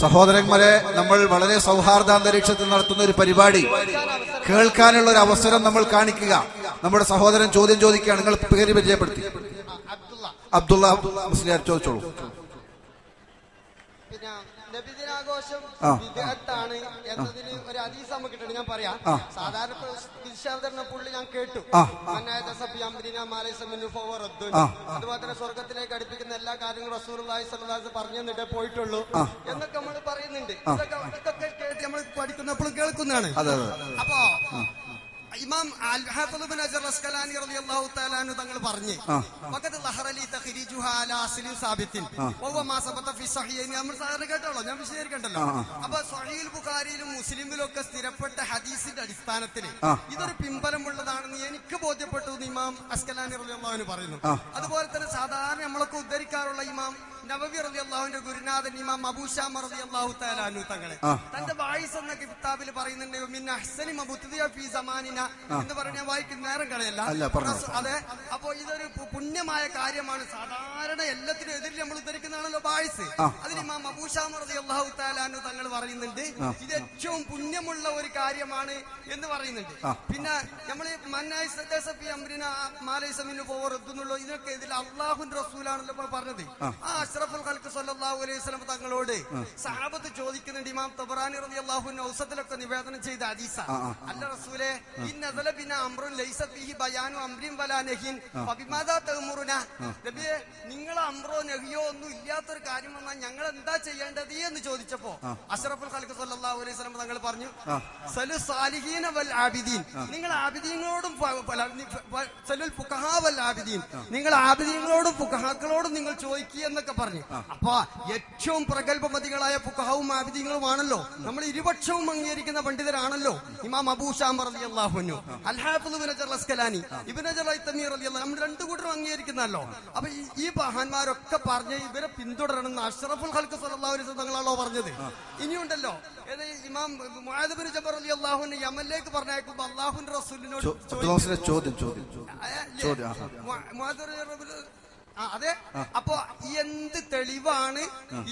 സഹോദരന്മാരെ നമ്മൾ വളരെ സൗഹാർദ്ദ അന്തരീക്ഷത്തിൽ നടത്തുന്ന ഒരു പരിപാടി. കേൾക്കാനുള്ള ഒരു അവസരം നമ്മൾ കാണിക്കുക. നമ്മുടെ സഹോദരൻ ചോദ്യം ചോദിക്കുകയാണ്. നിങ്ങൾ പേര് പരിചയപ്പെടുത്തി. അബ്ദുള്ള മുസ്ലിയാർ ചോദിച്ചോളൂ. ആഘോഷം എന്നതിന് ഒരു അതീസ് നമുക്ക് ഞാൻ പറയാം. സാധാരണ ഇപ്പൊ പുള്ളി ഞാൻ കേട്ടു. അതുപോലെ സ്വർഗത്തിലേക്ക് അടുപ്പിക്കുന്ന എല്ലാ കാര്യങ്ങളും അലൈഹി വസല്ലം പറഞ്ഞു തന്നിട്ടേ പോയിട്ടുള്ളൂ. എന്നൊക്കെ നമ്മൾ പറയുന്നുണ്ട്. ഇതൊക്കെ കേട്ട് നമ്മൾ പഠിക്കുന്നപ്പോൾ കേൾക്കുന്നതാണ്. അപ്പോ ഇമാം അസ്കലാനി റളിയല്ലാഹു തങ്ങൾ പറഞ്ഞു ആ. വഖദ് ലഹറ ലി തഖ്രീജുഹാ അലാ അസ്ലിൻ സാബിത്തിൻ. വഹുവ മാ സബത ഫി സഹിഹൈൻ. നമ്മൾ സാധാരണ കേട്ടോളൂ ഞാൻ വിശദീകരിക്കണ്ടല്ലോ. അപ്പോൾ അപ്പൊ സഹീൽ ബുഖാരിയിലും മുസ്ലിമിലും ഒക്കെ സ്ഥിരപ്പെട്ട ഹദീസിന്റെ അടിസ്ഥാനത്തിൽ ഇതൊരു പിമ്പലമുള്ളതാണെന്ന് എനിക്ക് ബോധ്യപ്പെട്ടു എന്ന് ഇമാം അസ്കലാനി റളിയല്ലാഹു പറയുന്നു. അതുപോലെ തന്നെ സാധാരണ നമ്മളൊക്കെ ഉദ്ധരിക്കാറുള്ള ഇമാം നബവി റളിയല്ലാഹുവിന്റെ ഗുരുനാഥൻ ഇമാം അബൂഷാമ തആല അൻഹു തങ്ങളെ. തന്റെ വായിസ് എന്ന കിതാബിൽ പറയുന്നുണ്ട് മിൻ അഹ്സനി മബുത്തിയ ഫീ സമാനിന എന്ന് പറഞ്ഞ വായിക്കുന്ന നേരം കളയല്ല. അതെ അപ്പോ ഇതൊരു പുണ്യമായ കാര്യമാണ്. സാധാരണ എല്ലാത്തിനും എതിരെ നമ്മൾ ഉദ്ധരിക്കുന്നതാണല്ലോ ബായിസ്. അതിന് ഇമാം താലാന്ന് തങ്ങൾ പറയുന്നുണ്ട് ഇത് ഏറ്റവും പുണ്യമുള്ള ഒരു കാര്യമാണ് എന്ന് പറയുന്നുണ്ട്. പിന്നെ നമ്മൾ മന്നായി സദ്ദസഫി അമ്രിന മാലൈസ മിന്നു പോവറെത്തുന്നുള്ളൂ ഇതിനൊക്കെ ഇതിൽ അള്ളാഹു റസൂലാണല്ലോ പറഞ്ഞത്. ആ. അഷ്റഫുൽ ഖൽക്ക് സല്ലല്ലാഹു അലൈഹി വസല്ലം തങ്ങളോട് സഹാബത്ത് ചോദിക്കുന്നുണ്ട് ഇമാം തബറാനി റളിയല്ലാഹു അൻഹു ഔസത്തിലൊക്കെ നിവേദനം ചെയ്ത ഹദീസ. അല്ല റസൂലേ ഇന്നസല ബിന അംറുൻ ലൈസ ഫീഹി ബയാനു അംരിൻ വലാ നഹിൻ ഫബിമാദാ തഅമുറുന നബിയെ നിങ്ങൾ അംറോ നഹിയോ ഒന്നും ഇല്ലാത്തൊരു കാര്യം വന്നാൽ ഞങ്ങൾ എന്താ ചെയ്യേണ്ടത് എന്ന് ചോദിച്ചപ്പോ അഷ്റഫുൽ ഖൽഖ സല്ലല്ലാഹു അലൈഹി വസല്ലം തങ്ങൾ പറഞ്ഞു സലു സാലിഹീന വൽ ആബിദീൻ. നിങ്ങൾ ആബിദീങ്ങളോടും സലുൽ ഫുഖഹാ വൽ ആബിദീൻ. നിങ്ങൾ ആബിദീങ്ങളോടും ഫുഖഹാക്കളോടും നിങ്ങൾ ചോദിക്കുക എന്നൊക്കെ പറഞ്ഞു. അപ്പൊ ഏറ്റവും പ്രഗത്ഭമതികളായ ഫുഖഹാവും ആബിദീങ്ങളുമാണല്ലോ. നമ്മൾ ഇരുപക്ഷവും അംഗീകരിക്കുന്ന പണ്ഡിതരാണല്ലോ. ഇമാം അബൂ ഷാം റളിയല്ലാഹുനു അൽ ഹാഫിദ് ഇബ്നു അസ്കലാനി. ഇബ്നു റളിയല്ലാഹു നമ്മൾ രണ്ടു കൂട്ടരും അംഗീകരിക്കുന്നല്ലോ അപ്പൊ ഈ- മഹാന്മാരൊക്കെ പറഞ്ഞ ഇവരെ പിന്തുടരണം അഷ്റഫുൽ ഖൽക്ക് സല്ലല്ലാഹു അലൈഹി വസല്ലം പറഞ്ഞത്. ഇനിയുണ്ടല്ലോ ഇമാം മുആദ് ബിൻ ജബർ അൻഹു യമനിലേക്ക് പറഞ്ഞയക്കുമ്പോ അള്ളാഹുവിന്റെ റസൂലിനോട് ചോദ്യം ചോദ്യം ചോദ്യം. ചോദ്യം, അതെ. അപ്പൊ എന്ത് തെളിവാണ്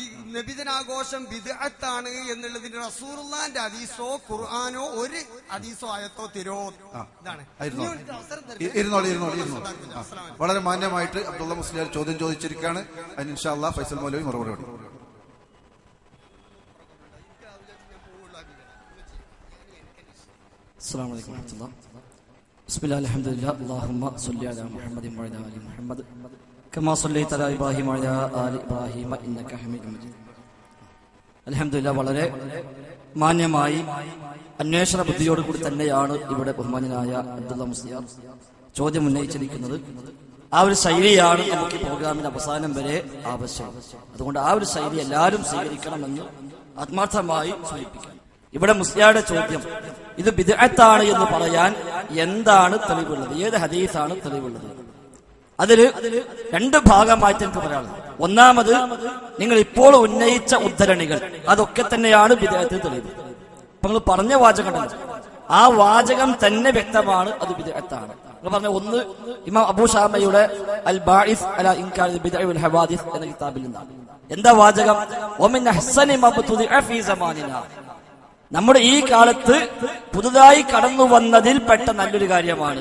ഈ നബിദിനാഘോഷം വിദഗത്താണ് എന്നുള്ളതിന് റസൂർലാന്റെ അതീസോ ഖുർആാനോ ഒരു അതീസോ ആയത്തോ തിരോ ഇതാണ്. വളരെ മാന്യമായിട്ട് അബ്ദുള്ള മുസ്ലിയാർ ചോദ്യം ചോദിച്ചിരിക്കുകയാണ്. അതിന് ഇൻഷാല്ല ഫൈസൽ മൗലവി മറുപടി കൊടുക്കും. അസ്സാം വലൈക്കും വാഹത്തുള്ള ബിസ്മില്ലാ അലഹമുല്ല അള്ളാഹുമ്മ സുല്ലാ മുഹമ്മദ് മുഹമ്മദ്. على محمد وعلى آل محمد كما صليت على إبراهيم وعلى آل إبراهيم إنك حميد مجيد الحمد لله വളരെ മാന്യമായി അന്വേഷണ ബുദ്ധിയോടുകൂടി തന്നെയാണ് ഇവിടെ ബഹുമാനനായ അബ്ദുള്ള മുസ്ലിയാർ ചോദ്യം ഉന്നയിച്ചിരിക്കുന്നത് ആ ഒരു ശൈലിയാണ് നമുക്ക് ഈ പ്രോഗ്രാമിന്റെ അവസാനം വരെ ആവശ്യം അതുകൊണ്ട് ആ ഒരു ശൈലി എല്ലാവരും സ്വീകരിക്കണമെന്ന് ആത്മാർത്ഥമായി സൂചിപ്പിക്കാം ഇവിടെ മുസ്ലിയാരുടെ ചോദ്യം ഇത് ബിദ്അത്താണ് എന്ന് പറയാൻ എന്താണ് തെളിവുള്ളത് ഏത് ഹദീസാണ് തെളിവുള്ളത് അതിൽ രണ്ട് ഭാഗമായിട്ട് എനിക്ക് പറയാനുള്ളത്. ഒന്നാമത് നിങ്ങൾ ഇപ്പോൾ ഉന്നയിച്ച ഉദ്ധരണികൾ അതൊക്കെ തന്നെയാണ് വിദേഹത്തിൽ തെളിവ് അപ്പൊ നിങ്ങൾ പറഞ്ഞ വാചകം ആ വാചകം തന്നെ വ്യക്തമാണ് അത് വിദേഹത്താണ്. നിങ്ങൾ പറഞ്ഞ ഒന്ന് ഇമാം അബൂ ഷാമയുടെ അൽ ബാഇസ് അല ഇൻകാർ ഹവാദിസ് എന്ന കിതാബിൽ നിന്നാണ്. എന്താ വാചകം? മബ്തുദി നമ്മുടെ ഈ കാലത്ത് പുതുതായി കടന്നു വന്നതിൽ പെട്ട നല്ലൊരു കാര്യമാണ്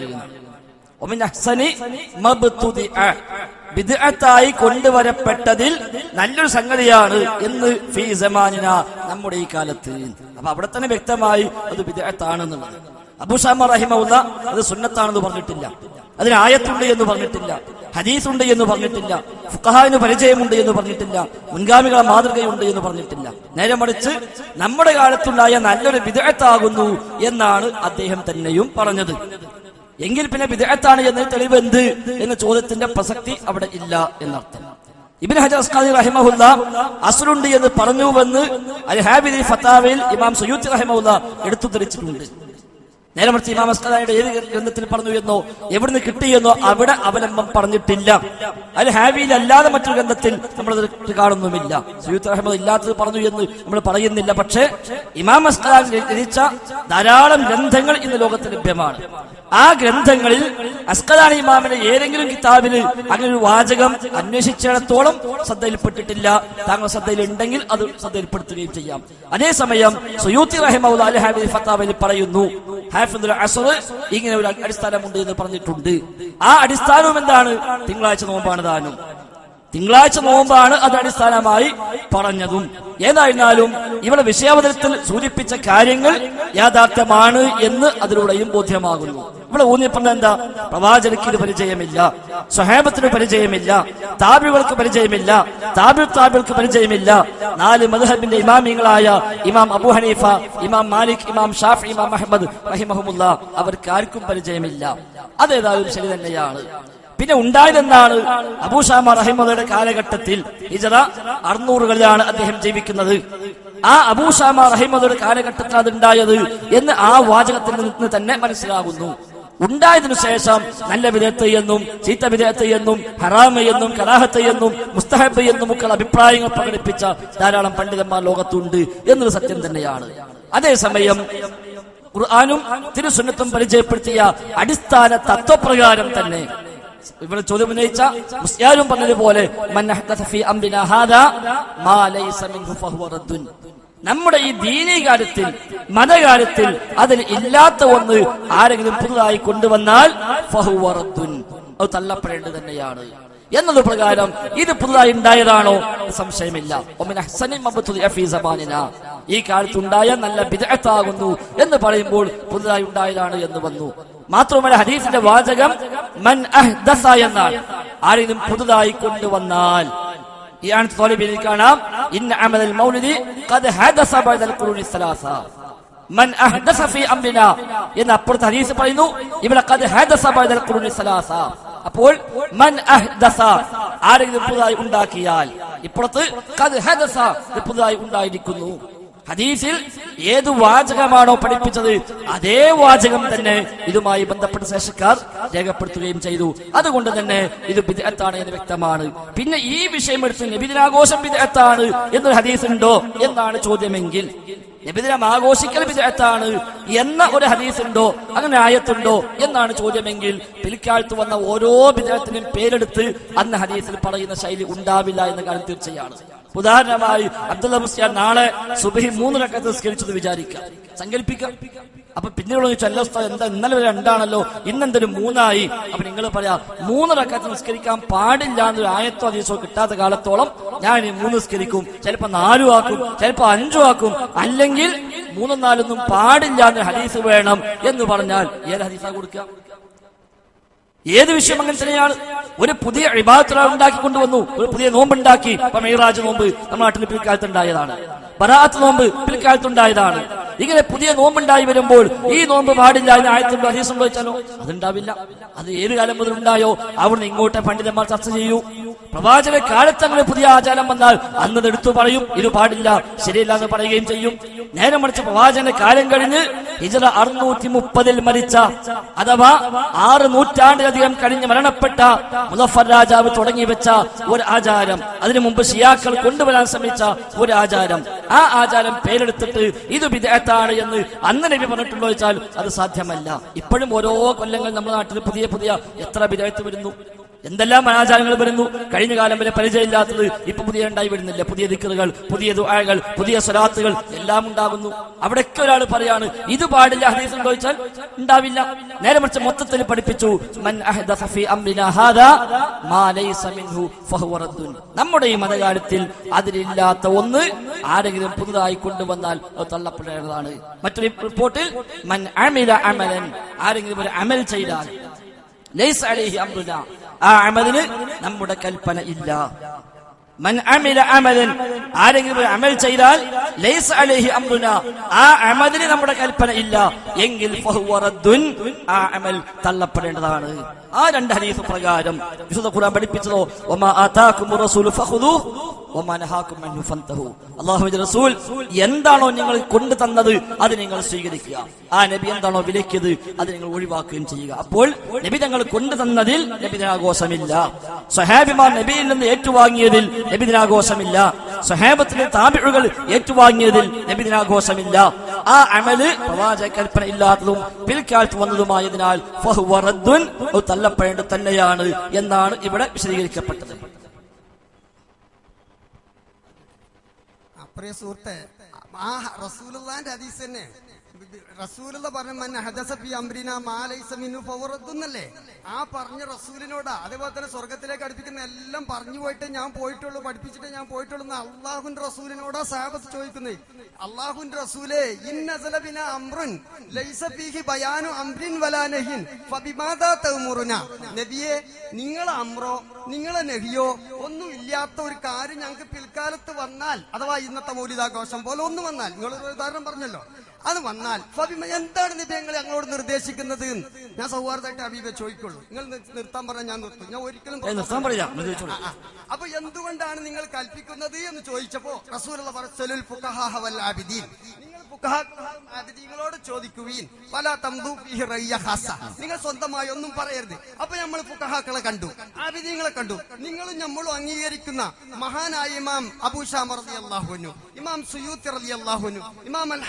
ബിദ്അത്തായി കൊണ്ടുവരപ്പെട്ടതിൽ നല്ലൊരു സംഗതിയാണ് എന്ന് ഫീ സമാനിന നമ്മുടെ ഈ കാലത്ത്. അപ്പൊ അവിടെ തന്നെ വ്യക്തമായി അത് വിദഗ്ധത്താണെന്നുള്ളത് അബുഷാമ റഹിമുള്ള അത് സുന്നത്താണെന്ന് പറഞ്ഞിട്ടില്ല. അതിന് ആയത്തുണ്ട് എന്ന് പറഞ്ഞിട്ടില്ല. ഹദീസ് ഉണ്ട് എന്ന് പറഞ്ഞിട്ടില്ല. ഫുഖഹാവിന് പരിചയമുണ്ട് എന്ന് പറഞ്ഞിട്ടില്ല. മുൻഗാമികളെ മാതൃകയുണ്ട് എന്ന് പറഞ്ഞിട്ടില്ല. നേരെ മറിച്ച് നമ്മുടെ കാലത്തുണ്ടായ നല്ലൊരു വിദഗ്ധത്താകുന്നു എന്നാണ് അദ്ദേഹം തന്നെയും പറഞ്ഞത്. എങ്കിൽ പിന്നെ വിദേഹത്താണ് എന്ന തെളിവ് എന്ത്? എന്ന ചോദ്യത്തിന്റെ പ്രസക്തി അവിടെ ഇല്ല എന്നർത്ഥം. ഇബിൻ അസ്കാദി റഹിമഹുല്ല അസുലുണ്ട് എന്ന് പറഞ്ഞു വന്ന് ഫത്താവയിൽ ഇമാം സയ്യൂദ് റഹിമഹുല്ല എടുത്തു ധരിച്ചിട്ടുണ്ട് നേരെ മറിച്ച് ഇമാം അസ്കലായുടെ ഏത് ഗ്രന്ഥത്തിൽ പറഞ്ഞു എന്നോ എവിടുന്ന് കിട്ടിയെന്നോ അവിടെ അവലംബം പറഞ്ഞിട്ടില്ല. അതിൽ ഹാവിയിൽ അല്ലാതെ മറ്റൊരു ഗ്രന്ഥത്തിൽ നമ്മൾ കാണുന്നുമില്ല. സയ്യൂദ് അഹമ്മദ് ഇല്ലാത്തത് പറഞ്ഞു എന്ന് നമ്മൾ പറയുന്നില്ല. പക്ഷേ ഇമാം അസ്കലാൻ രചിച്ച ധാരാളം ഗ്രന്ഥങ്ങൾ ഇന്ന് ലോകത്ത് ലഭ്യമാണ്. ആ ഗ്രന്ഥങ്ങളിൽ അസ്കലാനി ഇമാമിന്റെ ഏതെങ്കിലും കിതാബിൽ അങ്ങനെ ഒരു വാചകം അന്വേഷിച്ചിടത്തോളം ശ്രദ്ധയിൽപ്പെട്ടിട്ടില്ല. താങ്കൾ ശ്രദ്ധയിലുണ്ടെങ്കിൽ അത് ശ്രദ്ധയിൽപ്പെടുത്തുകയും ചെയ്യാം. അതേസമയം സുയൂത്തി റഹിമൗല പറയുന്നു ഹാഫിദുൽ ഇങ്ങനെ ഒരു അടിസ്ഥാനമുണ്ട് എന്ന് പറഞ്ഞിട്ടുണ്ട്. ആ അടിസ്ഥാനവും എന്താണ്? തിങ്കളാഴ്ച നോമ്പാണ് താനും. തിങ്കളാഴ്ച നോമ്പാണ് അത് അടിസ്ഥാനമായി പറഞ്ഞതും. ഏതായിരുന്നാലും ഇവിടെ വിഷയാവതരത്തിൽ സൂചിപ്പിച്ച കാര്യങ്ങൾ യാഥാർത്ഥ്യമാണ് എന്ന് അതിലൂടെയും ബോധ്യമാകുന്നു. ഇവിടെ ഊന്നിപ്പറഞ്ഞ എന്താ? പ്രവാചകർക്ക് ഇത് പരിചയമില്ല. സ്വഹേബത്തിന് പരിചയമില്ല. താബികൾക്ക് പരിചയമില്ല. താബിൾ താബിൾക്ക് പരിചയമില്ല. നാല് മദ്ഹബിന്റെ ഇമാമിങ്ങളായ ഇമാം അബു ഹനീഫ ഇമാം മാലിക് ഇമാം ഷാഫി ഇമാം അഹമ്മദ് റഹിമഹമുല്ല അവർക്ക് ആർക്കും പരിചയമില്ല. അതേതായാലും ശരി തന്നെയാണ്. പിന്നെ ഉണ്ടായതെന്താണ് അബൂഷാമ റഹിമയുടെ കാലഘട്ടത്തിൽ ഹിജറ അറുന്നൂറുകളിലാണ് അദ്ദേഹം ജീവിക്കുന്നത്. ആ അബൂഷാമ റഹിമയുടെ കാലഘട്ടത്തിൽ അതുണ്ടായത് എന്ന് ആ വാചകത്തിൽ നിന്ന് തന്നെ മനസ്സിലാകുന്നു. ഉണ്ടായതിനു ശേഷം നല്ല വിധേയത്തെ എന്നും ചീത്ത വിധേയത്തെ എന്നും ഹറാമ എന്നും കലാഹത്തെ എന്നും മുസ്തഹബ് എന്നും ഒക്കെ അഭിപ്രായങ്ങൾ പ്രകടിപ്പിച്ച ധാരാളം പണ്ഡിതന്മാർ ലോകത്തുണ്ട് എന്നൊരു സത്യം തന്നെയാണ്. അതേസമയം ഖുർആാനും തിരുസുന്നത്തും പരിചയപ്പെടുത്തിയ അടിസ്ഥാന തത്വപ്രകാരം തന്നെ ഇവിടെ ചോദ്യം ഉന്നയിച്ച മുസ്യാരും പറഞ്ഞതുപോലെ നമ്മുടെ ഈ ദീനീ കാര്യത്തിൽ മതകാര്യത്തിൽ അതിൽ ഇല്ലാത്ത ഒന്ന് ആരെങ്കിലും പുതുതായി കൊണ്ടുവന്നാൽ. അത് തള്ളപ്പെടേണ്ടത് തന്നെയാണ് എന്നത് പ്രകാരം ഇത് പുതുതായി ഉണ്ടായതാണോ സംശയമില്ല. ഈ കാലത്ത് ഉണ്ടായ നല്ല വിദഗ്ധാകുന്നു എന്ന് പറയുമ്പോൾ പുതുതായി ഉണ്ടായതാണ് എന്ന് വന്നു മാത്രമല്ല ഹദീസിന്റെ വാചകം മൻ എന്നാണ് ആരെങ്കിലും പുതുതായി കൊണ്ടുവന്നാൽ ഈ ആണത്ത് തോലിബിൽ കാണാം. ഇന്ന അമൽ മൗലിദി ഖദ് ഹദസ ബഅദൽ ഖുറൂനി സലാസ മൻ അഹ്ദസ ഫീ അംരിനാ എന്ന അപ്പുറത്ത് ഹദീസ് പറയുന്നു. ഇവിടെ ഖദ് ഹദസ ബഅദൽ ഖുറൂനി സലാസ അപ്പോൾ മൻ അഹ്ദസ ആരെങ്കിലും പുതുതായി ഉണ്ടാക്കിയാൽ ഇപ്പുറത്ത് ഖദ് ഹദസ പുതുതായി ഉണ്ടായിരിക്കുന്നു. ഹദീസിൽ ഏത് വാചകമാണോ പഠിപ്പിച്ചത് അതേ വാചകം തന്നെ ഇതുമായി ബന്ധപ്പെട്ട ശേഷക്കാർ രേഖപ്പെടുത്തുകയും ചെയ്തു. അതുകൊണ്ട് തന്നെ ഇത് ബിദ്അത്താണ് എന്ന് വ്യക്തമാണ്. പിന്നെ ഈ വിഷയം എടുത്ത് നബിദിനാഘോഷം ബിദ്അത്താണ് എന്നൊരു ഹദീസ് ഉണ്ടോ എന്നാണ് ചോദ്യമെങ്കിൽ നബിദിനം ആഘോഷിക്കൽ ബിദ്അത്താണ് എന്ന ഒരു ഹദീസ് ഉണ്ടോ അങ്ങനെ ആയത്തുണ്ടോ എന്നാണ് ചോദ്യമെങ്കിൽ പിൽക്കാലത്ത് വന്ന ഓരോ ബിദ്അത്തിനും പേരെടുത്ത് അന്ന് ഹദീസിൽ പറയുന്ന ശൈലി ഉണ്ടാവില്ല എന്ന കാര്യം തീർച്ചയാണ്. ഉദാഹരണമായി അബ്ദുള്ള മുസ്ലിയാർ നാളെ സുബഹി മൂന്ന് രക്കത്ത് നിസ്കരിച്ചത് വിചാരിക്കാം സങ്കല്പിക്കാം അപ്പൊ പിന്നീട് ചോദിച്ചു അല്ല എന്താ ഇന്നലെ വരെ രണ്ടാണല്ലോ ഇന്നെന്തൊരു മൂന്നായി? അപ്പൊ നിങ്ങൾ പറയാ മൂന്ന് റക്കാത്ത് നിസ്കരിക്കാൻ പാടില്ല എന്നൊരു ആയത്തോ ദിവസോ കിട്ടാത്ത കാലത്തോളം ഞാൻ മൂന്ന് നിസ്കരിക്കും. ചിലപ്പോ നാലു ആക്കും ചിലപ്പോ അഞ്ചു ആക്കും. അല്ലെങ്കിൽ മൂന്നും നാലൊന്നും പാടില്ല എന്ന് ഹദീസ് വേണം എന്ന് പറഞ്ഞാൽ ഏത് ഹദീസാ കൊടുക്കുക? ഏത് വിഷയം അങ്ങനെ തന്നെയാണ്? ഒരു പുതിയ ഇബാദത്ത് ഉണ്ടാക്കി കൊണ്ടുവന്നു. ഒരു പുതിയ നോമ്പ് ഉണ്ടാക്കി ഇപ്പൊ മെയ്റാജ് നോമ്പ് നമ്മുടെ നാട്ടിൽ പിൽക്കാലത്ത് ഉണ്ടായതാണ് ബറാത്ത് നോമ്പ് പിൽക്കാലത്ത് ഉണ്ടായതാണ് ഇങ്ങനെ പുതിയ നോമ്പുണ്ടായി വരുമ്പോൾ ഈ നോമ്പ് പാടില്ല എന്ന് ആയത്തിൽ അധികം സംഭവിച്ചാലോ അതുണ്ടാവില്ല. അത് ഏത് കാലം മുതൽ ഉണ്ടായോ? അവിടുന്ന് ഇങ്ങോട്ടെ പണ്ഡിതന്മാർ ചർച്ച ചെയ്യൂ. പ്രവാചക കാലത്ത് അങ്ങനെ പുതിയ ആചാരം വന്നാൽ അന്ന് എടുത്തു പറയും. ഇത് പാടില്ല ശരിയല്ല എന്ന് പറയുകയും ചെയ്യും. നേരെ മറിച്ച് പ്രവാചന കാലം കഴിഞ്ഞ് ഹിജറ അറുന്നൂറ്റി മുപ്പതിൽ മരിച്ച അഥവാ ആറ് നൂറ്റാണ്ടിലധികം കഴിഞ്ഞ് മരണപ്പെട്ട മുസഫർ രാജാവ് തുടങ്ങി വെച്ച ഒരു ആചാരം. അതിനു മുമ്പ് ഷിയാക്കൾ കൊണ്ടുവരാൻ ശ്രമിച്ച ഒരു ആചാരം. ആ ആചാരം പേരെടുത്തിട്ട് ഇത് വിദേഹത്താണ് എന്ന് അന്ന് നബി പറഞ്ഞിട്ടുണ്ടോ വെച്ചാൽ അത് സാധ്യമല്ല. ഇപ്പോഴും ഓരോ കൊല്ലങ്ങൾ നമ്മുടെ നാട്ടിൽ പുതിയ പുതിയ എത്ര വിദേഹത്ത് വരുന്നു. എന്തെല്ലാം അനാചാരങ്ങൾ വരുന്നു? കഴിഞ്ഞ കാലം വരെ പരിചയമില്ലാത്തത് ഇപ്പൊ പുതിയ ഉണ്ടായി വരുന്നില്ല. പുതിയ ദിക്കറുകൾ പുതിയ ദുആകൾ പുതിയ സ്വലാത്തുകൾ എല്ലാം ഉണ്ടാകുന്നു. അവിടെയൊക്കെ ഒരാൾ പറയാണ് ഇത് പാടില്ല ഹദീസ് ചോദിച്ചാൽ ഉണ്ടാവില്ല. നേരെ മറിച്ച് മൊത്തത്തിൽ പഠിപ്പിച്ചു മൻ ഹാദാ മാ ലൈസ മിൻഹു ഫഹുവ റദ്ദുൻ. നമ്മുടെ ഈ മതകാര്യത്തിൽ അതിലില്ലാത്ത ഒന്ന് ആരെങ്കിലും പുതുതായി കൊണ്ടുവന്നാൽ അത് തള്ളപ്പെടേണ്ടതാണ്. മറ്റൊരു റിപ്പോർട്ടിൽ മൻ അമില അമലൻ. ആരെങ്കിലും ഒരു അമൽ ചെയ്താൽ അലൈഹി ആ അമലിന് നമ്മുടെ കൽപ്പന ഇല്ല. മൻ അമില അമലൻ ആരെങ്കിലും അമൽ ചെയ്താൽ ലൈസ അലൈഹി അംറുന ആ അമലിന് നമ്മുടെ കൽപ്പന ഇല്ല. എങ്കിൽ ഫഹുവ റദ്ദുൻ ആ അമൽ തള്ളപ്പെടേണ്ടതാണ്. ആ രണ്ട് ഹദീസ് പ്രകാരം വിശുദ്ധ ഖുർആൻ പഠിപ്പിച്ചതോ വമാ ആതാകും റസൂലു ഫഖുദൂഹു. എന്താണോ നിങ്ങൾ കൊണ്ടു തന്നത് അത് നിങ്ങൾ സ്വീകരിക്കുക. ആ നബി എന്താണോ വിലക്കിയത് അത് നിങ്ങൾ ഒഴിവാക്കുകയും ചെയ്യുക. അപ്പോൾ നബി തങ്ങൾ കൊണ്ടു തന്നതിൽ നബിദിനാഘോഷമില്ല. സഹാബിമാർ നബിയിൽ നിന്ന് ഏറ്റുവാങ്ങിയതിൽ നബിദിനാഘോഷമില്ല. സഹാബത്തിന്റെ താപിഴുകൾ ഏറ്റുവാങ്ങിയതിൽ നബിദിനാഘോഷമില്ല. ആ അമൽ പ്രവാചക കൽപ്പന ഇല്ലാത്തതും പിൽക്കാലത്ത് വന്നതുമായതിനാൽ തള്ളപ്പെടേണ്ടത് തന്നെയാണ് എന്നാണ് ഇവിടെ വിശദീകരിക്കപ്പെട്ടത്. പ്രിയ സുഹൃത്തെ ആ റസൂലുള്ളാന്റെ ഹദീസ് തന്നെ. റസൂലുള്ള പറഞ്ഞല്ലേ ആ പറഞ്ഞ റസൂലിനോടാ. അതേപോലെ തന്നെ സ്വർഗത്തിലേക്ക് അടുപ്പിക്കുന്ന എല്ലാം പറഞ്ഞു പോയിട്ട് ഞാൻ പോയിട്ടുള്ളൂ പഠിപ്പിച്ചിട്ട് ഞാൻ പോയിട്ടുള്ളൂ എന്ന് അള്ളാഹുന്റെ റസൂലിനോടാ സാഹബത്ത് ചോദിക്കുന്നത് അള്ളാഹുന്റെ റസൂലേ ഇന്നസല ബിന അംറുൻ ലൈസ ഫീഹി ബയാനു അംരിൻ വലാ നഹിൻ ഫബിമാദാ തഅ്മുറുന നബിയെ നിങ്ങളെ അമ്രോ നിങ്ങളെ നെഹിയോ ഒന്നും ഇല്ലാത്ത ഒരു കാര്യം ഞങ്ങൾക്ക് പിൽക്കാലത്ത് വന്നാൽ അഥവാ ഇന്നത്തെ മൗലിതാഘോഷം പോലെ ഒന്ന് വന്നാൽ നിങ്ങൾ ഉദാഹരണം പറഞ്ഞല്ലോ. അത് വന്നാൽ. എന്താണ് നിബി ഞങ്ങൾ ഞങ്ങളോട് നിർദ്ദേശിക്കുന്നത്? ഞാൻ സൗഹാർദ്ദമായിട്ട് അബീബെ ചോദിക്കുള്ളൂ. നിങ്ങൾ നിർത്താൻ പറഞ്ഞാൽ ഞാൻ നിർത്തും. ഞാൻ ഒരിക്കലും. അപ്പൊ എന്തുകൊണ്ടാണ് നിങ്ങൾ കൽപ്പിക്കുന്നത് എന്ന് ചോദിച്ചപ്പോ വൽ ആബിദീൻ. നിങ്ങൾ ആബിദീങ്ങളോട് ചോദിക്കുവീൻ പല. നിങ്ങൾ സ്വന്തമായി ഒന്നും പറയരുത്. അപ്പൊ നമ്മൾ ഫുഖഹാക്കളെ കണ്ടു ആബിദീങ്ങളെ കണ്ടു. നിങ്ങളും നമ്മളും അംഗീകരിക്കുന്ന മഹാനായ ഇമാം അബൂഷാമ അള്ളാഹുനു ഇമാം സുയൂത്തി അള്ളാഹുനു ഇമാം അൽ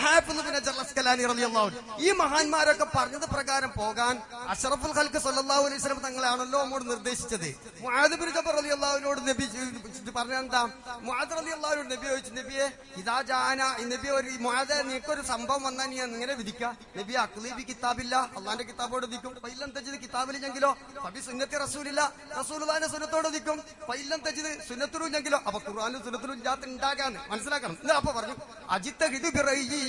റളിയല്ലാഹു. ഈ മഹാന്മാരൊക്കെ പറഞ്ഞത് പ്രകാരം പോകാൻ അഷറഫുൽ ഖൽക്ക് സല്ലല്ലാഹു അലൈഹി വസല്ലം തങ്ങളാണല്ലോ നമ്മോട് നിർദ്ദേശിച്ചത്. മുആദ് ബിൻ ജബർ റളിയല്ലാഹുവിനോട് നബി പറഞ്ഞ എന്താ? മുആദ് റളിയല്ലാഹുവിനോട് നബി ചോദിച്ചു നബിയെ ഇദാ ജാന നബി ഒരു മുആദ് നീക്കൊരു സംഭവം വന്നാൽ നീ എങ്ങനെ വിധിക്കുക നബി അഖ്ലീബി കിതാബില്ല. അള്ളാന്റെ കിതാബോട് വിധിക്കും പൈലം തജിദ് കിതാബിലെങ്കിലോ ഫബി സുന്നത്തി റസൂലില്ല. റസൂലുള്ളാഹിന്റെ സുന്നത്തോട് വിധിക്കും ഫൈലം തജിദ് സുന്നത്തുരുഞ്ഞെങ്കിലോ അപ്പൊ ഖുർആനും സുന്നത്തുരും ജാത്ത് ഉണ്ടാകാന്ന്. മനസ്സിലാക്കണം. അപ്പൊ പറഞ്ഞു അജിത്തഹിദ് ബിറയ്യി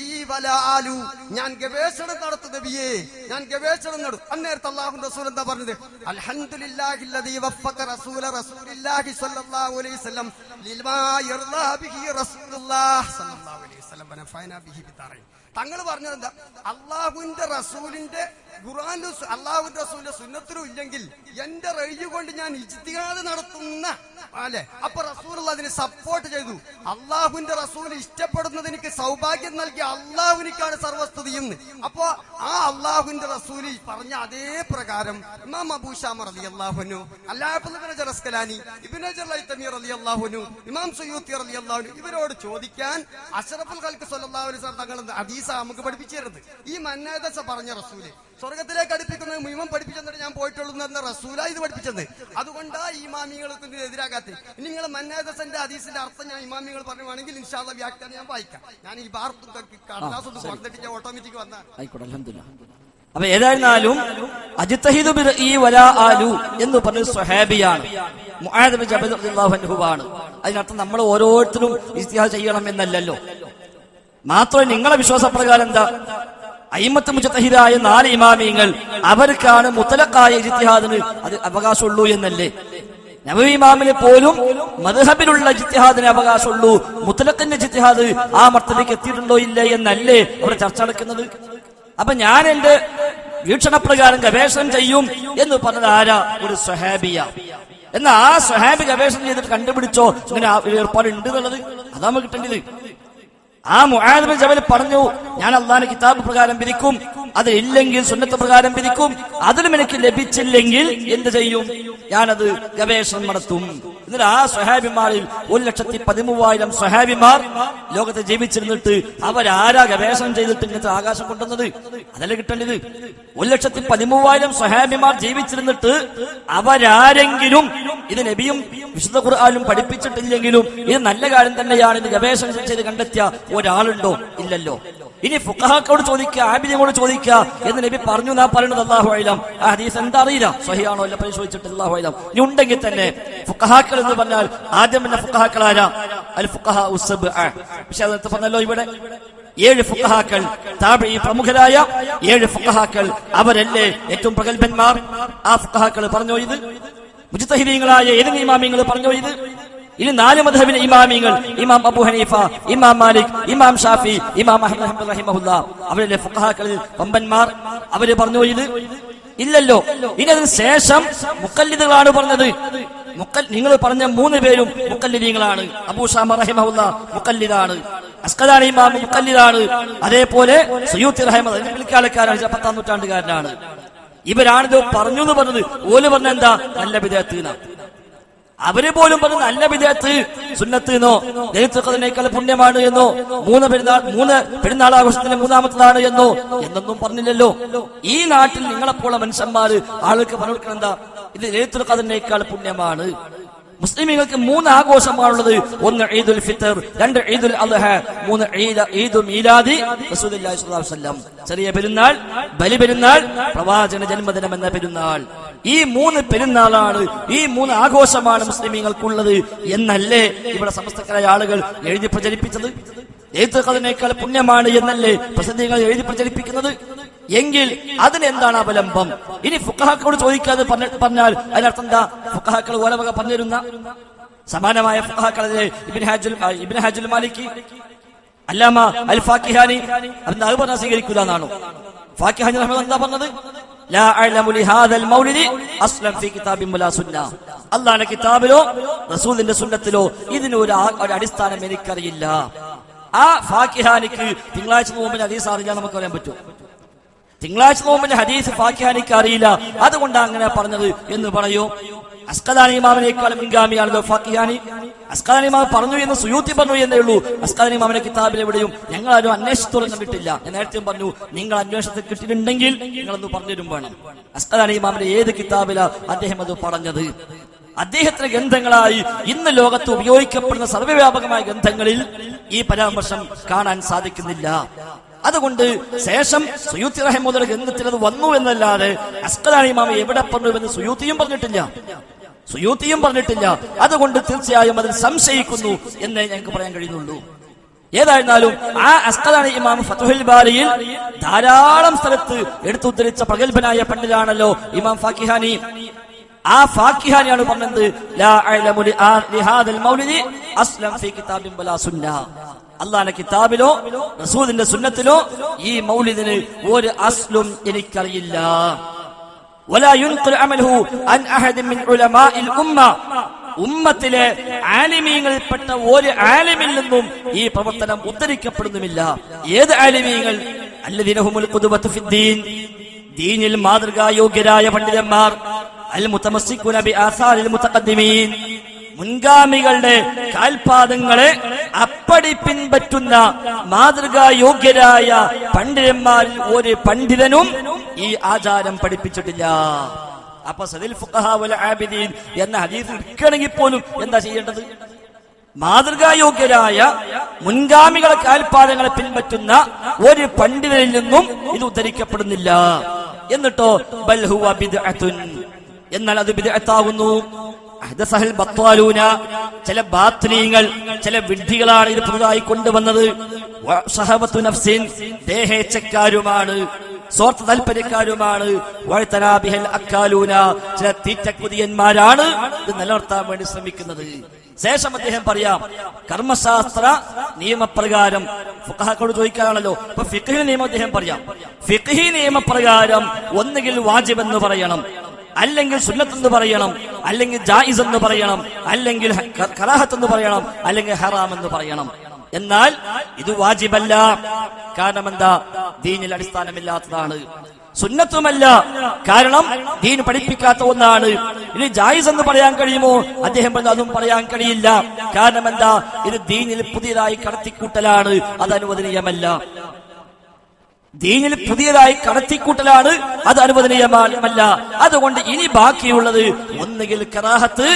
വലാലു ഞാൻ ഗവേഷണം നടത്തു നബിയേ ഞാൻ ഗവേഷണം നടത്തും. അന്നേരത്തെ അള്ളാഹു റസൂൽ എന്താ പറഞ്ഞത്? അൽഹംദുലില്ലാഹില്ലദീ വഫഖ റസൂല റസൂലില്ലാഹി സ്വല്ലല്ലാഹു അലൈഹി വസല്ലം ലിമാ യർദാ ബിഹി റസൂലുള്ളാഹി സ്വല്ലല്ലാഹു അലൈഹി വസല്ലം ബിഹി ബിദാറൈൻ. തങ്ങൾ പറഞ്ഞത് എന്താ അള്ളാഹുവിന്റെ റസൂലിന്റെ ഖുറാൻ അള്ളാഹുവിന്റെ റസൂലിന്റെ സുന്നത്തിനും ഇല്ലെങ്കിൽ എന്റെ റെയ്ജ് കൊണ്ട് ഞാൻ ഇജ്തിഹാദ് നടത്തുന്ന അല്ലെ? അപ്പൊ റസൂൽ അതിന് സപ്പോർട്ട് ചെയ്തു. അള്ളാഹുവിന്റെ റസൂൽ ഇഷ്ടപ്പെടുന്നത് എനിക്ക് സൗഭാഗ്യം നൽകിയ അള്ളാഹുവിനിക്കാണ് സർവസ്തുതിയും അപ്പോ ആ അള്ളാഹുവിന്റെ റസൂൽ പറഞ്ഞ അതേ പ്രകാരം ഇമാം അബൂഷാമർ അലി അള്ളാഹുനു അല്ലാഹുലാനി തമീർ അലി അള്ളാഹുനു ഇമാം സുയൂത്തി അലി അള്ളാഹുനു ഇവരോട് ചോദിക്കാൻ അഷറഫുൽ ഖൽക്ക് സല്ലല്ലാഹു അലൈഹി തങ്ങൾ ഹദീസ നമുക്ക് പഠിപ്പിച്ചു തരുന്നത് ഈ മന്നാദസ പറഞ്ഞ റസൂൽ സ്വർഗത്തിലേക്ക് അടുപ്പിക്കുന്നത് മുഴുവൻ പഠിപ്പിച്ചെന്നിട്ട് ഞാൻ പോയിട്ടുള്ളൂ എന്ന റസൂല ഇത് പഠിപ്പിച്ചത്. അതുകൊണ്ടാ ഇമാമികൾക്ക് എതിരാകാത്ത. നിങ്ങൾ മന്നാദസന്റെ ഹദീസിന്റെ അർത്ഥം ഞാൻ ഇമാമികൾ പറയുവാണെങ്കിൽ ഇൻഷാല്ല വ്യാഖ്യാനം ഞാൻ വായിക്കാം. ഞാൻ ഈ കടലാസ് ഒന്ന് കൊടുത്തിട്ട് ഞാൻ ഓട്ടോമാറ്റിക് വന്നാണ് അലഹമില്ല അപ്പൊ ഏതായിരുന്നാലും അജിത്തഹിദു ഈ വലാ ആലു എന്ന് പറഞ്ഞ സ്വഹാബിയാണ്. അതിനർത്ഥം നമ്മൾ ഓരോരുത്തരും ഇസ്തിഹാസ് ചെയ്യണം എന്നല്ലല്ലോ. മാത്രമല്ല നിങ്ങളെ വിശ്വാസപ്രകാരം എന്താ? അയിമത്ത് മുജത്തഹിദായ നാല് ഇമാമിയങ്ങൾ അവർക്കാണ് മുത്തലക്കായ ഇജ്തിഹാദിന് അത് അവകാശമുള്ളൂ എന്നല്ലേ? നബി ഇമാമിന് പോലും മദ്ഹബിലുള്ള ജിത്തിഹാദിന് അവകാശമുള്ളൂ. മുത്തലക്കിന്റെ ജിത്തിഹാദ് ആ മർത്തലേക്ക് എത്തിയിട്ടുണ്ടോ ഇല്ലേ എന്നല്ലേ അവർ ചർച്ച നടക്കുന്നത്? അപ്പൊ ഞാൻ എന്റെ വീക്ഷണപ്രകാരം ഗവേഷണം ചെയ്യും എന്ന് പറഞ്ഞത് ആരാ? ഒരു സ്വഹാബിയ. എന്നാ ആ സ്വഹാബി ഗവേഷണം ചെയ്തിട്ട് കണ്ടുപിടിച്ചോ? ഇങ്ങനെ ആ ഏർപ്പാട് ഉണ്ട് എന്നുള്ളത് അതാ കിട്ടേണ്ടത്. ആ മുആദ് ബിൻ ജബൽ പറഞ്ഞു ഞാൻ അള്ളാഹിന്റെ കിതാബ് പ്രകാരം പിരിക്കും അത് ഇല്ലെങ്കിൽ സുന്നത്ത് പ്രകാരം പിരിക്കും. അതിലും എനിക്ക് ലഭിച്ചില്ലെങ്കിൽ എന്ത് ചെയ്യും? ഞാനത് ഗവേഷണം നടത്തും. എന്നിട്ട് ആ സ്വഹാബിമാരിൽ ഒരു ലക്ഷത്തി പതിമൂവായിരം സ്വഹാബിമാർ ലോകത്ത് ജീവിച്ചിരുന്നിട്ട് അവരാരാ ഗവേഷണം ചെയ്തിട്ട് ഇങ്ങനത്തെ ആകാശം കൊണ്ടുവന്നത്? അതല്ലേ കിട്ടേണ്ടത്? ഒരു ലക്ഷത്തി പതിമൂവായിരം സ്വഹാബിമാർ ജീവിച്ചിരുന്നിട്ട് അവരാരെങ്കിലും ഇത് നബിയും വിശുദ്ധ ഖുർആാനും പഠിപ്പിച്ചിട്ടില്ലെങ്കിലും ഇത് നല്ല കാര്യം തന്നെയാണ് ഇത് ഗവേഷണം ചെയ്ത് കണ്ടെത്തിയ ഒരാളുണ്ടോ? ഇല്ലല്ലോ. ഇനി ഫുഖഹാക്കോട് ചോദിക്കുക ആബിദിനോട് ചോദിക്കുക എന്ന് നബി പറഞ്ഞു നാ പറയുന്നത് അള്ളാഹു അയിലാം. ആ ഹദീസ് എന്താ അറിയില്ല. സഹിയാണോ അല്ല പരിശോധിച്ചിട്ട് അള്ളാഹു അയിലാം. ഇനി ഉണ്ടെങ്കിൽ തന്നെ ഫുഖാക്കൾ എന്ന് പറഞ്ഞാൽ ആദ്യം തന്നെ ഫുഖഹാക്കൾ ആരാ? അൽ ഫുഖഹ ഉസ്ബ് പക്ഷെ അതെടുത്ത് പറഞ്ഞല്ലോ ഇവിടെ. ഏഴ് ഫുഖഹാക്കൾ താപി പ്രമുഖരായ ഏഴ് ഫുഖഹാക്കൾ. അവരല്ലേ ഏറ്റവും പ്രഗത്ഭന്മാർ? ആ ഫുഖഹാക്കൾ പറഞ്ഞോ ഇത്? മുജിത്തഹിദീങ്ങളായ ഏതെങ്കിലും ഇമാമിങ്ങൾ പറഞ്ഞോ ഇത്? ഇനി നാല് മധബിലെ ഇമാമിങ്ങൾ ഇമാം അബു ഹനീഫ ഇമാം മാലിക് ഇമാം ഷാഫി ഇമാം അഹമ്മദ് റഹിമഹുല്ല. അവരിലെ ഫുഹാക്കളിൽ പമ്പന്മാർ അവർ പറഞ്ഞു ഇത് ഇല്ലല്ലോ. ഇനി അതിന് ശേഷം മുക്കല്ലിദുകളാണ് പറഞ്ഞത്. മുക്കൽ നിങ്ങൾ പറഞ്ഞ മൂന്ന് പേരും മുക്കല്ലിദീങ്ങളാണ് അബൂ ഷാമ റഹിമഹുല്ല മുക്കല്ലിദാണ് അസ്കലാനി ഇമാം മുക്കല്ലിദാണ് അതേപോലെ സയ്യൂത്തി റഹിമദ് പിൽക്കാലക്കാരാണ് പത്താം നൂറ്റാണ്ടുകാരനാണ്. ഇവരാണിത് പറഞ്ഞു എന്ന് പറഞ്ഞത്. ഓൽ പറഞ്ഞ എന്താ? നല്ല വിദേഹത്ത് അവർ പോലും പറഞ്ഞു നല്ല വിദേഹത്ത് സുന്നത്ത് എന്നോ ദൈവത്തിനേക്കാൾ പുണ്യമാണ് എന്നോ മൂന്ന് പെരുന്നാൾ മൂന്ന് പെരുന്നാൾ ആഘോഷത്തിന്റെ മൂന്നാമത്തതാണ് എന്നോ എന്നൊന്നും പറഞ്ഞില്ലല്ലോ. ഈ നാട്ടിൽ നിങ്ങളെപ്പോലെ മനുഷ്യന്മാര് ആളുകൾക്ക് പറഞ്ഞു എന്താ? ഇത് ദൈവത്തിനേക്കാൾ പുണ്യമാണ്. മുസ്ലിമുകൾക്ക് മൂന്ന് ആഘോഷമാണുള്ളത്. ഒന്ന് ഈദുൽ ഫിത്തർ രണ്ട് ഈദുൽ അദ്ഹ മൂന്ന് ഈദു മീലാദി റസൂലുള്ളാഹി സ്വല്ലല്ലാഹു അലൈഹി വസല്ലം. ചെറിയ പെരുന്നാൾ ബലി പെരുന്നാൾ പ്രവാചക ജന്മദിനം എന്ന പെരുന്നാൾ. ഈ മൂന്ന് പെരുന്നാളാണ് ഈ മൂന്ന് ആഘോഷമാണ് മുസ്ലിമീങ്ങൾക്കുള്ളത് എന്നല്ലേ ഇവിടെ സമസ്തക്കാരായ ആളുകൾ എഴുതി പ്രചരിപ്പിച്ചത്? എഴുത്തുകതിനേക്കാൾ പുണ്യമാണ് എന്നല്ലേ പ്രസിദ്ധികൾ എഴുതി പ്രചരിപ്പിക്കുന്നത്? എങ്കിൽ അതിനെന്താണ് അവലംബം? ഇനി ഫുക്കഹാക്കളോട് ചോദിക്കാതെ പറഞ്ഞ- പറഞ്ഞാൽ അതിനർത്ഥം എന്താ? ഫുക്കഹാക്കൾ ഓലവക പറഞ്ഞിരുന്ന സമാനമായ ഫുക്കഹാക്കളെ ഇബിൻ ഹാജുൽ ഇബിൻ ഹാജുൽ മാലിക്കി അല്ലാമ അൽ ഫാക്കിഹാനി അത് പറഞ്ഞാൽ സ്വീകരിക്കൂല എന്നാണോ? ഫാക്കിഹാനി എന്താ പറഞ്ഞത്? അല്ലാഹുവിന്റെ കിതാബിലോ റസൂലിന്റെ സുന്നത്തിലോ ഇതിന് ഒരു അടിസ്ഥാനം എനിക്കറിയില്ല. ആ ഫാക്കിഹാനിക്ക് തിങ്കളാഴ്ച നോമ്പിന് ഹദീസ് അറിയാൻ നമുക്ക് പറയാൻ പറ്റും. തിങ്കളാഴ്ച നോമ്പിന്റെ ഹദീസ് ഫാക്കിഹാനിക്ക് അറിയില്ല. അതുകൊണ്ടാണ് അങ്ങനെ പറഞ്ഞത് എന്ന് പറയൂ. അസ്കലാനി ഇമാമിനേക്കാളും മുൻഗാമിയാണ് ഫാക്കിയാനി അസ്കലാനി ഇമാം പറഞ്ഞു എന്ന് സുയൂത്തി പറഞ്ഞു എന്നേ ഉള്ളൂ. അസ്കലാനി മാമനെ കിതാബിൽ എവിടെയും ഞങ്ങൾ ആരും അന്വേഷണത്തോളം കണ്ടിട്ടില്ല. നേരത്തെ പറഞ്ഞു നിങ്ങൾ അന്വേഷണത്തിൽ കിട്ടിയിട്ടുണ്ടെങ്കിൽ നിങ്ങളൊന്ന് പറഞ്ഞുതരും വേണം. അസ്കലാനി ഇമാമിന്റെ ഏത് കിതാബിലാ അദ്ദേഹം അത് പറഞ്ഞത്? അദ്ദേഹത്തിന്റെ ഗ്രന്ഥങ്ങളായി ഇന്ന് ലോകത്ത് ഉപയോഗിക്കപ്പെടുന്ന സർവവ്യാപകമായ ഗ്രന്ഥങ്ങളിൽ ഈ പരാമർശം കാണാൻ സാധിക്കുന്നില്ല. അതുകൊണ്ട് ശേഷം സുയൂത്തി റഹ്മുദയുടെ ഗ്രന്ഥത്തിൽ അത് വന്നു എന്നല്ലാതെ അസ്കലാനി മാമ എവിടെ പറഞ്ഞു എന്ന് സുയൂത്തിയും പറഞ്ഞിട്ടില്ല. സുയൂത്തിയും പറഞ്ഞിട്ടില്ല. അതുകൊണ്ട് തീർച്ചയായും അതിൽ സംശയിക്കുന്നു എന്നേ ഞങ്ങൾക്ക് പറയാൻ കഴിയുന്നുള്ളൂ. ഏതായിരുന്നാലും ആ അസ്കലാനി ഇമാം ഫതുഹുൽ ബാരിയിൽ ധാരാളം സ്ഥലത്ത് എടുത്തുദ്ധരിച്ച പ്രഗത്ഭനായ പണ്ഡിതാണല്ലോ ഇമാം ഫാക്കിഹാനി. ആ ഫാക്കിഹാനിയാണ് പറഞ്ഞത് അള്ളാന്റെ കിതാബിലോ റസൂദിന്റെ സുന്നത്തിലോ ഈ മൗലിദിന് ഒരു അസ്ലും എനിക്കറിയില്ല. ولا ينقل عمله عن أحد من علماء الأمة ഉമ്മത്തിലെ ആലിമീങ്ങളിൽപ്പെട്ട ഒരു ആലിമിൽ നിന്നും ഈ പ്രവർത്തനം ഉദ്ധരിക്കപ്പെടുന്നുമില്ല ഏത് ആലിമീങ്ങൾ അല്ലദിനഹുമുൽ ഖുദുവത്തു ഫിദ്ദീൻ ദീനിൽ മാതൃകായോഗ്യരായ പണ്ഡിതന്മാർ അൽ മുതമസ്സിക്കുന ബി ആസാരിൽ മുതഖദ്ദിമീൻ മുൻഗാമികളുടെ കാൽപാദങ്ങളെ അപ്പടി പിൻപറ്റുന്ന മാതൃകായോഗ്യരായ പണ്ഡിതന്മാരിൽ ഒരു പണ്ഡിതനും ഈ ആചാരം പഠിപ്പിച്ചിട്ടില്ല. അപ്പൊ സദിൽ ആബിദീൻ എന്ന ഹദീസ് എടുക്കണമെങ്കിൽ പോലും എന്താ ചെയ്യേണ്ടത്? മാതൃകായോഗ്യരായ മുൻഗാമികളെ കാൽപാദങ്ങളെ പിൻപറ്റുന്ന ഒരു പണ്ഡിതനിൽ നിന്നും ഇത് ഉദ്ധരിക്കപ്പെടുന്നില്ല. എന്നിട്ടോ ബിദ്അത്തുൻ. എന്നാൽ അത് ബിദ്അത്താകുന്നു അഹ്ദസഹൽ ബത്വാലൂന ചില ബാത്ലീങ്ങൾ ചില വിഡ്ഢികളാണ് ഇത് പുതുതായി കൊണ്ടുവന്നത്. സഹബത്തു നഫ്സിൻ ദേഹേച്ഛക്കാരുമാണ് സ്വാർത്ഥ താല്പര്യക്കാരുമാണ് വഴുത്തനാബിഹൽ അക്കാലൂന ചില തീറ്റക്കുതിയന്മാരാണ് ഇത് നിലനിർത്താൻ വേണ്ടി ശ്രമിക്കുന്നത്. ശേഷം അദ്ദേഹം പറയാം കർമ്മശാസ്ത്ര നിയമപ്രകാരം ഫുഖഹാക്കളോട് ചോദിക്കാനാണല്ലോ അപ്പൊ ഫിഖ്ഹി നിയമം അദ്ദേഹം പറയാം ഫിഖ്ഹി നിയമപ്രകാരം ഒന്നുകിൽ വാജിബ് എന്ന് പറയണം അല്ലെങ്കിൽ സുന്നത്ത് എന്ന് പറയണം അല്ലെങ്കിൽ ജായിസ് എന്ന് പറയണം അല്ലെങ്കിൽ കറാഹത്ത് എന്ന് പറയണം അല്ലെങ്കിൽ ഹറാം എന്ന് പറയണം. എന്നാൽ ഇത് വാജിബല്ല. കാരണം എന്താ ദീനിൽ അടിസ്ഥാനമില്ലാത്തതാണ്. സുന്നത്തുമല്ല. കാരണം ദീൻ പഠിപ്പിക്കാത്ത ഒന്നാണ്. ഇനി ജായിസ് എന്ന് പറയാൻ കഴിയുമോ? അദ്ദേഹം പറഞ്ഞു അതും പറയാൻ കഴിയില്ല. കാരണം എന്താ ഇത് ദീനിൽ പുതിയതായി കടത്തിക്കൂട്ടലാണ്. അത് അനുവദനീയമല്ല. ദീനിൽ പുതിയതായി കടത്തിക്കൂട്ടലാണ്. അത് അനുവദനീയമല്ല അതുകൊണ്ട് ഇനി ബാക്കിയുള്ളത് ഒന്നുകിൽ കറാഹത്ത്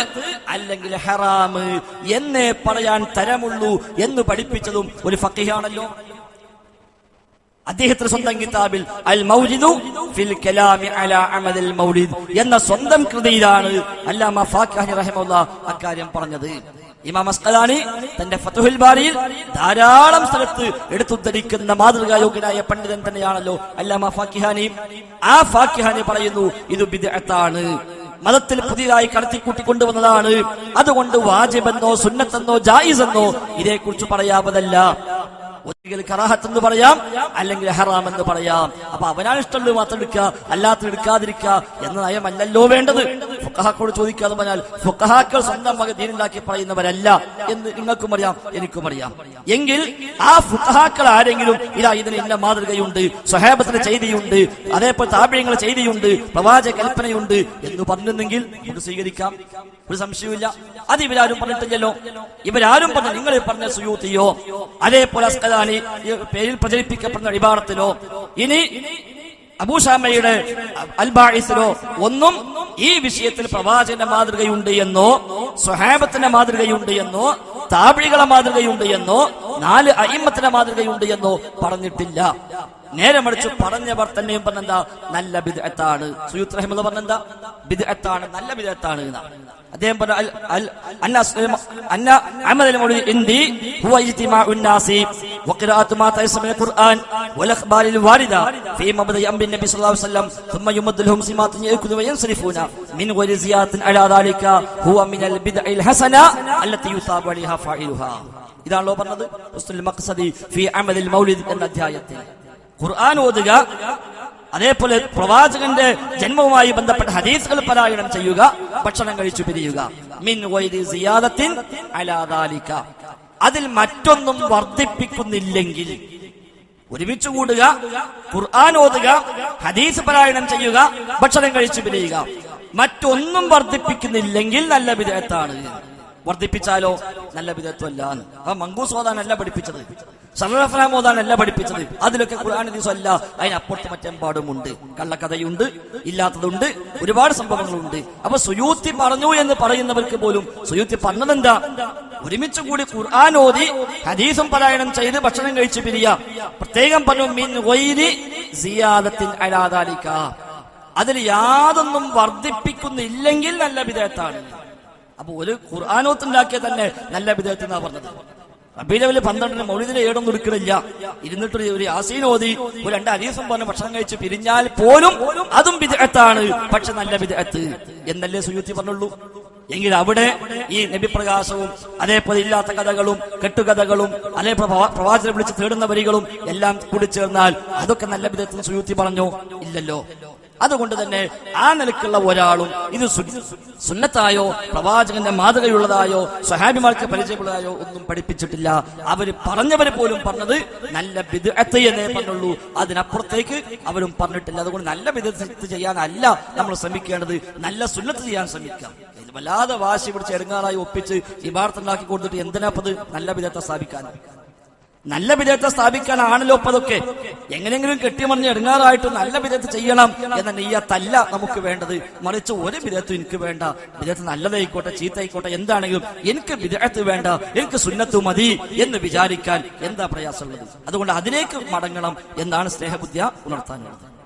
അല്ലെങ്കിൽ ഹറാമ് എന്നേ പറയാൻ തരമുള്ളൂ എന്ന് പഠിപ്പിച്ചതും ഒരു ഫക്കിഹാണല്ലോ അദ്ദേഹത്തിന്റെ സ്വന്തം കിതാബിൽ അൽ മൗലിദു ഫിൽ കലാമി അലാ അമദിൽ മൗലിദ് എന്ന സ്വന്തം കൃതിയിലാണ് അല്ലാമ ഫാഖി റഹിമുള്ള അക്കാര്യം പറഞ്ഞത്. ഇമാം അസ്കലാനി തന്റെ ഫതുഹുൽ ബാരിയിൽ ധാരാളം സ്ഥലത്ത് എടുത്തുദ്ധരിക്കുന്ന മാതൃകായോഗ്യനായ പണ്ഡിതൻ തന്നെയാണല്ലോ അല്ലാമ ഫാക്കിഹാനി ആ ഫാക്കിഹാനി പറയുന്നു ഇത് ബിദ്അത്താണ്. മതത്തിൽ പുതിയതായി കടത്തിക്കൂട്ടി കൊണ്ടുവന്നതാണ് അതുകൊണ്ട് വാജിബെന്നോ സുന്നത്തെന്നോ ജായിസെന്നോ ഇതേക്കുറിച്ച് പറയാവതല്ല. ഒന്നുകിൽ കറാഹത്ത് എന്ന് പറയാം അല്ലെങ്കിൽ ഹറാം എന്ന് പറയാം. അപ്പൊ അവനാണ് ഇഷ്ടമുള്ളത് മാത്രം എടുക്കുക അല്ലാത്ത എടുക്കാതിരിക്കുക എന്ന നയമല്ലല്ലോ വേണ്ടത്. ഫുക്കഹാക്കോട് ചോദിക്കാതെ പറഞ്ഞാൽ ഫുക്കഹാക്കൾ സ്വന്തം മക ദീനിലാക്കി പറയുന്നവരല്ല എന്ന് നിങ്ങൾക്കും അറിയാം എനിക്കും അറിയാം. എങ്കിൽ ആ ഫുക്കഹാക്കൾ ആരെങ്കിലും ഇതാ ഇതിന് ഇന്ന മാതൃകയുണ്ട് സ്വഹേബത്തിന് ചെയ്തിയുണ്ട് അതേപോലെ താപര്യങ്ങൾ ചെയ്തിയുണ്ട് പ്രവാചക കൽപ്പനയുണ്ട് എന്ന് പറഞ്ഞിരുന്നെങ്കിൽ നമുക്ക് സ്വീകരിക്കാം. ഒരു സംശയവുമില്ല. അത് ഇവരാരും പറഞ്ഞിട്ടില്ലല്ലോ. ഇവരാരും പറഞ്ഞു നിങ്ങൾ പറഞ്ഞ സുയൂത്തിയോ അതേപോലെ അസ്കലാനി പേരിൽ പ്രചരിപ്പിക്കപ്പെടുന്ന ഇബാറത്തിലോ ഇനി അബൂഷാമയുടെ അൽബാഹിസിലോ ഒന്നും ഈ വിഷയത്തിൽ പ്രവാചകന്റെ മാതൃകയുണ്ട് എന്നോ സ്വഹാബത്തിന്റെ മാതൃകയുണ്ട് എന്നോ താപികളെ മാതൃകയുണ്ട് എന്നോ നാല് അയിമത്തിന്റെ മാതൃകയുണ്ട് എന്നോ പറഞ്ഞിട്ടില്ല. നേരെ മറിച്ച് പറഞ്ഞവർ തന്നെയും പറഞ്ഞെന്താ? നല്ല ബിദ്അത്താണ്. സുയൂത്ത് റഹിമത് പറഞ്ഞെന്താ? ബിദ്അത്താണ് നല്ല ബിദ്അത്താണ് എന്നാണ്. അദ്ദേഹം ഇതാണല്ലോ പറഞ്ഞത്. എന്ന അധ്യായത്തിൽ. ഖുർആൻ ഓതുക അതേപോലെ പ്രവാചകന്റെ ജന്മവുമായി ബന്ധപ്പെട്ട ഹദീസുകൾ പാരായണം ചെയ്യുക ഭക്ഷണം കഴിച്ചു പിരിയുക. മിൻ സിയാദത്തിൻ അലാ ദാലിക. അതിൽ മറ്റൊന്നും വർദ്ധിപ്പിക്കുന്നില്ലെങ്കിൽ ഒരുമിച്ച് കൂടുക ഖുർആൻ ഓതുക ഹദീസ് പാരായണം ചെയ്യുക ഭക്ഷണം കഴിച്ചു പിരിയുക. മറ്റൊന്നും വർദ്ധിപ്പിക്കുന്നില്ലെങ്കിൽ നല്ല വിധേയത്താണ്. വർദ്ധിപ്പിച്ചാലോ? നല്ല വിധത്വമല്ല ആ മങ്കൂസ് ഓതാനല്ല പഠിപ്പിച്ചത്. സർവഫലാം എല്ലാം പഠിപ്പിച്ചത്. അതിലൊക്കെ ഖുർആൻ ദിവസം അല്ല. അതിനപ്പുറത്ത് മറ്റെമ്പാടുമുണ്ട് കള്ളക്കഥയുണ്ട് ഇല്ലാത്തതുണ്ട് ഒരുപാട് സംഭവങ്ങളുണ്ട്. അപ്പൊ സുയൂത്തി പറഞ്ഞു എന്ന് പറയുന്നവർക്ക് പോലും സുയൂത്തി പറഞ്ഞതെന്താ? ഒരുമിച്ച് കൂടി ഖുർആൻ ഓതി ഹദീസും പാരായണം ചെയ്ത് ഭക്ഷണം കഴിച്ച് പിരിയ. പ്രത്യേകം പറഞ്ഞു മിൻ അതിൽ യാതൊന്നും വർദ്ധിപ്പിക്കുന്നില്ലെങ്കിൽ നല്ല വിധേയത്താണ്. അപ്പൊ ഒരു ഖുർആാനോത്തുണ്ടാക്കിയ തന്നെ നല്ല വിധേയത്തിൽ പറഞ്ഞത്. റബീലവൽ പന്ത്രണ്ടിന് മൗലിദിനെ ഏടൊന്നും എടുക്കണില്ല ഇരുന്നിട്ട് ഒരു- യാസീൻ ഓതി ഒരു രണ്ട് അരീസം പറഞ്ഞ് ഭക്ഷണം കഴിച്ച് പിരിഞ്ഞാൽ പോലും അതും വിദഗ്ധത്താണ് പക്ഷെ നല്ല വിദഗ്ധത്ത് എന്നല്ലേ സുയൂത്തി പറഞ്ഞുള്ളൂ. എങ്കിൽ അവിടെ ഈ നബിപ്രകാശവും അതേപോലെ ഇല്ലാത്ത കഥകളും കെട്ടുകഥകളും പ്രവാ- പ്രവാചകനെ വിളിച്ച് തേടുന്ന വരികളും എല്ലാം കൂടി ചേർന്നാൽ അതൊക്കെ നല്ല വിധത്തിൽ സുയൂത്തി പറഞ്ഞു. ഇല്ലല്ലോ. അതുകൊണ്ട് തന്നെ ആ നിലക്കുള്ള ഒരാളും ഇത് സുന്നത്തായോ പ്രവാചകന്റെ മാതൃകയുള്ളതായോ സ്വഹാബിമാർക്ക് പരിചയമുള്ളതായോ ഒന്നും പഠിപ്പിച്ചിട്ടില്ല. അവർ പറഞ്ഞവര് പോലും പറഞ്ഞത് നല്ല വിദഗ്ധയെന്നേ പറഞ്ഞുള്ളൂ. അതിനപ്പുറത്തേക്ക് അവരും പറഞ്ഞിട്ടില്ല. അതുകൊണ്ട് നല്ല ബിദ്അത്ത് ചെയ്യാനല്ല നമ്മൾ ശ്രമിക്കേണ്ടത്. നല്ല സുന്നത്ത് ചെയ്യാൻ ശ്രമിക്കാം. വല്ലാതെ വാശി പിടിച്ച് എടുങ്ങാറായി ഒപ്പിച്ച് ഇബാർത്തുണ്ടാക്കി കൊടുത്തിട്ട് എന്തിനാപ്പത് നല്ല വിധത്തെ സ്ഥാപിക്കാൻ? നല്ല വിധേയത്തെ സ്ഥാപിക്കാനാണല്ലോ ആണല്ലോ അതൊക്കെ. എങ്ങനെയെങ്കിലും കെട്ടിമറിഞ്ഞ് എടുങ്ങാറായിട്ട് നല്ല വിധേയത്ത് ചെയ്യണം എന്ന നെയ്യത്തല്ല നമുക്ക് വേണ്ടത്. മറിച്ച് ഒരു വിധേയത്തും എനിക്ക് വേണ്ട. വിധേയത്ത് നല്ലതായിക്കോട്ടെ ചീത്തയായിക്കോട്ടെ എന്താണെങ്കിലും എനിക്ക് വിധേയത്ത് വേണ്ട എനിക്ക് സുന്നത്ത് മതി എന്ന് വിചാരിക്കാൻ എന്താ പ്രയാസമുള്ളത്? അതുകൊണ്ട് അതിലേക്ക് മടങ്ങണം എന്നാണ് സ്നേഹബുദ്ധിയ ഉണർത്താനുള്ളത്